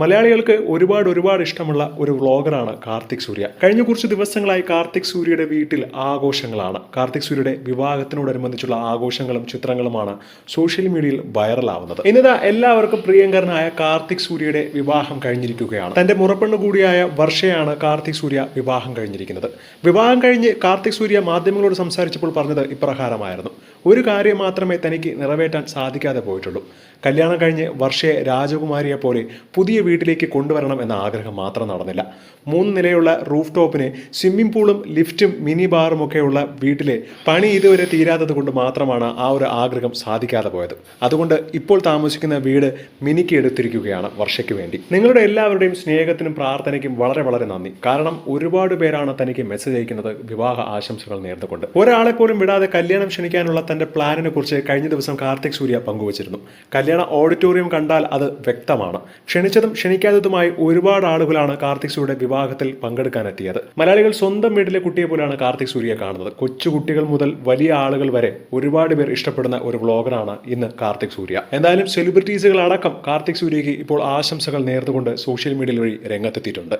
മലയാളികൾക്ക് ഒരുപാട് ഒരുപാട് ഇഷ്ടമുള്ള ഒരു വ്ളോഗറാണ് കാർത്തിക് സൂര്യ. കഴിഞ്ഞ കുറച്ച് ദിവസങ്ങളായി കാർത്തിക് സൂര്യയുടെ വീട്ടിൽ ആഘോഷങ്ങളാണ്. കാർത്തിക് സൂര്യയുടെ വിവാഹത്തിനോടനുബന്ധിച്ചുള്ള ആഘോഷങ്ങളും ചിത്രങ്ങളുമാണ് സോഷ്യൽ മീഡിയയിൽ വൈറലാവുന്നത്. ഇന്നിതാ എല്ലാവർക്കും പ്രിയങ്കരനായ കാർത്തിക് സൂര്യയുടെ വിവാഹം കഴിഞ്ഞിരിക്കുകയാണ്. തന്റെ മുറപ്പെണ്ണ് കൂടിയായ വർഷയാണ് കാർത്തിക് സൂര്യ വിവാഹം കഴിഞ്ഞിരിക്കുന്നത്. വിവാഹം കഴിഞ്ഞ് കാർത്തിക് സൂര്യ മാധ്യമങ്ങളോട് സംസാരിച്ചപ്പോൾ പറഞ്ഞത് ഇപ്രകാരമായിരുന്നു. ഒരു കാര്യം മാത്രമേ തനിക്ക് നിറവേറ്റാൻ സാധിക്കാതെ പോയിട്ടുള്ളൂ. കല്യാണം കഴിഞ്ഞ് വർഷയെ രാജകുമാരിയെ പോലെ പുതിയ വീട്ടിലേക്ക് കൊണ്ടുവരണം എന്ന ആഗ്രഹം മാത്രം നടന്നില്ല. മൂന്ന് നിലയുള്ള റൂഫ് ടോപ്പിന് സ്വിമ്മിംഗ് പൂളും ലിഫ്റ്റും മിനി ബാറും ഒക്കെയുള്ള വീട്ടിലെ പണി ഇതുവരെ തീരാത്തത് കൊണ്ട് മാത്രമാണ് ആ ഒരു ആഗ്രഹം സാധിക്കാതെ പോയത്. അതുകൊണ്ട് ഇപ്പോൾ താമസിക്കുന്ന വീട് മിനിക്ക് എടുത്തിരിക്കുകയാണ് വർഷയ്ക്ക് വേണ്ടി. നിങ്ങളുടെ എല്ലാവരുടെയും സ്നേഹത്തിനും പ്രാർത്ഥനയ്ക്കും വളരെ വളരെ നന്ദി. കാരണം ഒരുപാട് പേരാണ് തനിക്ക് മെസ്സേജ് അയക്കുന്നത് വിവാഹ ആശംസകൾ നേർന്നുകൊണ്ട്. ഒരാളെ പോലും വിടാതെ കല്യാണം ക്ഷണിക്കാനുള്ള തന്റെ പ്ലാനിനെ കുറിച്ച് കഴിഞ്ഞ ദിവസം കാർത്തിക് സൂര്യ പങ്കുവച്ചിരുന്നു. കല്യാണ ഓഡിറ്റോറിയം കണ്ടാൽ അത് വ്യക്തമാണ്. ക്ഷണിച്ചതും ക്ഷണിക്കാത്തതുമായി ഒരുപാട് ആളുകളാണ് കാർത്തിക് സൂര്യയുടെ വിവാഹത്തിൽ പങ്കെടുക്കാനെത്തിയത്. മലയാളികൾ സ്വന്തം വീട്ടിലെ കുട്ടിയെ പോലെയാണ് കാർത്തിക് സൂര്യ കാണുന്നത്. കൊച്ചുകുട്ടികൾ മുതൽ വലിയ ആളുകൾ വരെ ഒരുപാട് പേർ ഇഷ്ടപ്പെടുന്ന ഒരു വ്ളോഗറാണ് ഇന്ന് കാർത്തിക് സൂര്യ. എന്തായാലും സെലിബ്രിറ്റീസുകൾ അടക്കം കാർത്തിക് സൂര്യയ്ക്ക് ഇപ്പോൾ ആശംസകൾ നേർന്നുകൊണ്ട് സോഷ്യൽ മീഡിയ വഴി രംഗത്തെത്തിയിട്ടുണ്ട്.